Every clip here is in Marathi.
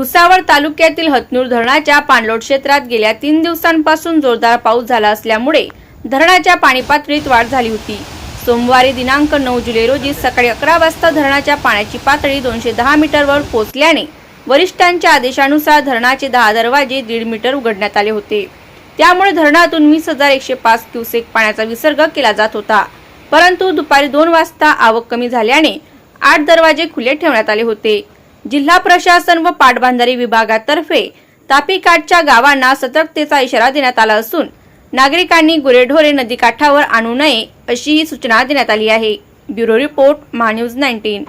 भुसावळ तालुक्यातील हतनूर धरणाच्या पाणलोट क्षेत्रात गेल्या तीन दिवसांपासून जोरदार पाऊस झाला असल्यामुळे धरणाच्या पाणी पातळीत वाढ झाली होती. सोमवारी दिनांक नऊ जुलै रोजी सकाळी अकरा वाजता धरणाच्या पाण्याची पातळी दोनशे दहा मीटरवर पोहोचल्याने वरिष्ठांच्या आदेशानुसार धरणाचे दहा दरवाजे दीड मीटर उघडण्यात आले होते. त्यामुळे धरणातून वीस हजार एकशे पाच क्युसेक पाण्याचा विसर्ग केला जात होता. परंतु दुपारी दोन वाजता आवक कमी झाल्याने आठ दरवाजे खुले ठेवण्यात आले होते. जिल्हा प्रशासन व पाटबंधारी विभागातर्फे तापीकाठच्या गावांना सतर्कतेचा इशारा देण्यात आला असून नागरिकांनी गुरेढोरे नदीकाठावर आणू नये अशीही सूचना देण्यात आली आहे. Bureau report Mahanews nineteen.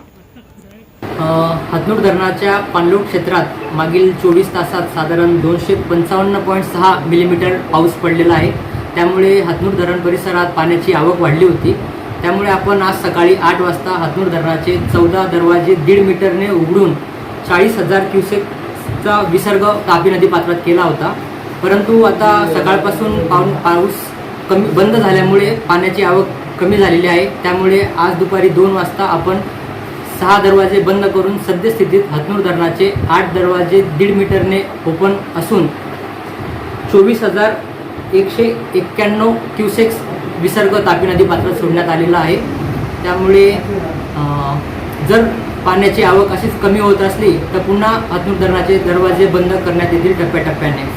अ, हतनूर धरणाच्या पाणलोट क्षेत्रात मागील चोवीस तासात साधारण दोनशे पंचावन्न पॉईंट सहा मिलीमीटर पाऊस पडलेला आहे. त्यामुळे हतनूर धरण परिसरात पाण्याची आवक वाढली होती. त्यामुळे आपण आज सकाळी आठ वाजता हतनूर धरणाचे चौदा दरवाजे दीड मीटरने उघडून चाळीस हजार क्युसेकचा विसर्ग तापी नदी पात्रात केला होता. परंतु आता सकाळपासून पाऊन पाऊस कमी बंद झाल्यामुळे पाण्याची आवक कमी झालेली आहे. त्यामुळे आज दुपारी दोन वाजता आपण सहा दरवाजे बंद करून सद्यस्थितीत हतनूर धरणाचे आठ दरवाजे दीड मीटरने ओपन असून चोवीस हजार एकशे एक्क्याण्णव क्युसेक्स विसर्ग तापी नदी पात्रात सोडण्यात आलेला आहे. त्यामुळे जर पाण्याची आवक अशीच कमी होत असली तर पुन्हा हतनूर धरणाचे दरवाजे बंद करण्यात येतील टप्प्याटप्प्याने.